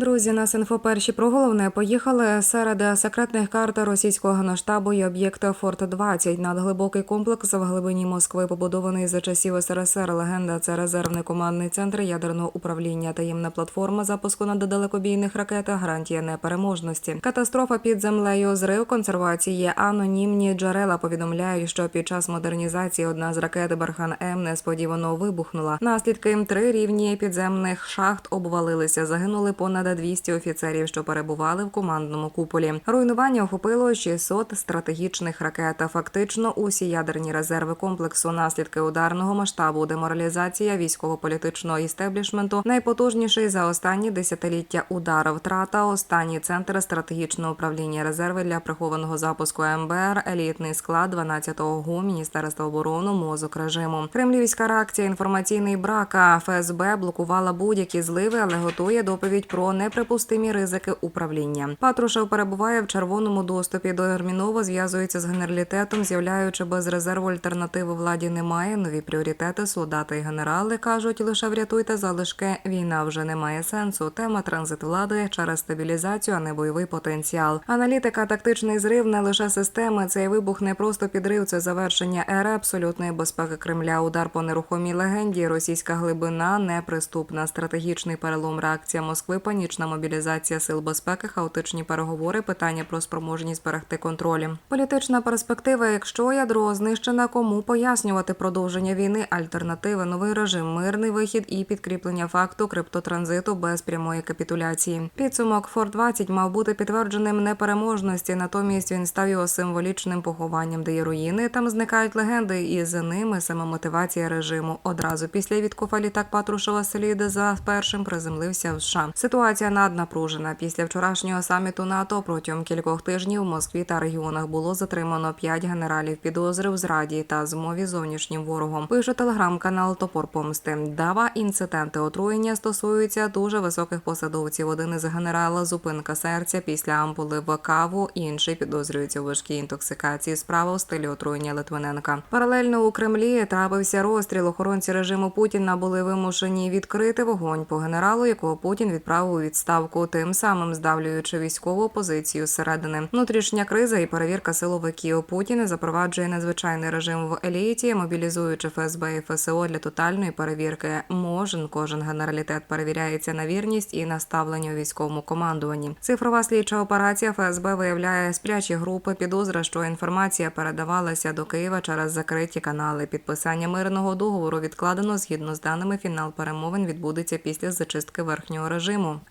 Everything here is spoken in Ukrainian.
Друзі, нас інфо перші про головне поїхали серед секретних карт російського геноштабу і об'єкта Форт 20 Надглибокий комплекс в глибині Москви, побудований за часів СРСР. Легенда це резервний командний центр ядерного управління, таємна платформа запуску над далекобійних ракет, гарантія непереможності. Катастрофа під землею, зрив консервації. Анонімні джерела повідомляють, що під час модернізації одна з ракет Бархан М несподівано вибухнула. Наслідки три рівні підземних шахт обвалилися. Загинули понад 200 офіцерів, що перебували в командному куполі. Руйнування охопило 600 стратегічних ракет. Фактично усі ядерні резерви комплексу. Наслідки ударного масштабу, деморалізація військово-політичного істеблішменту, найпотужніший за останні десятиліття удар. Втрата останній центр стратегічного управління резерви для прихованого запуску МБР, елітний склад 12-го ГУ, Міністерства оборони, мозок режиму. Кремлівська реакція, інформаційний брак. А ФСБ блокувала будь-які зливи, але готує доповідь про неприпустимі ризики управління. Патрушев перебуває в червоному доступі. Дотерміново зв'язується з генералітетом, з'являючи без резерву альтернативи владі немає. Нові пріоритети солдати і генерали кажуть, лише врятуйте залишки. Війна вже не має сенсу. Тема транзит влади через стабілізацію, а не бойовий потенціал. Аналітика, тактичний зрив не лише системи. Цей вибух не просто підрив, це завершення ери абсолютної безпеки Кремля. Удар по нерухомій легенді. Російська глибина неприступна. Стратегічний перелом реакція Москви, панічна мобілізація сил безпеки, хаотичні переговори, питання про спроможність берегти контролі. Політична перспектива. Якщо ядро знищена, кому пояснювати продовження війни, альтернативи, новий режим, мирний вихід і підкріплення факту криптотранзиту без прямої капітуляції. Підсумок Форт 20 мав бути підтвердженим непереможності. Натомість він став його символічним похованням, де є руїни. Там зникають легенди, і за ними саме мотивація режиму. Одразу після відкуфа літак Патрушева слід за першим приземлився в США. Ситуація наднапружена. Після вчорашнього саміту НАТО протягом кількох тижнів в Москві та регіонах було затримано п'ять генералів підозри в зраді та змові з зовнішнім ворогом. Пише телеграм-канал Топор Помсти. Дава інциденти отруєння стосуються дуже високих посадовців. Один із генерала зупинка серця після ампули в каву. Інший підозрюється у важкій інтоксикації. Справа у стилі отруєння Литвиненка. Паралельно у Кремлі трапився розстріл. Охоронці режиму Путіна були вимушені відкрити вогонь по генералу, якого Путін відправив у відставку, тим самим здавлюючи військову опозицію зсередини. Внутрішня криза і перевірка силовиків. Путін запроваджує надзвичайний режим в еліті, мобілізуючи ФСБ і ФСО для тотальної перевірки. Можен кожен генералітет перевіряється на вірність і наставлення у військовому командуванні. Цифрова слідча операція ФСБ виявляє сплячі групи. Підозра, що інформація передавалася до Києва через закриті канали. Підписання мирного договору відкладено згідно з даними. Фінал перемовин відбудеться після зачистки верхнього режиму.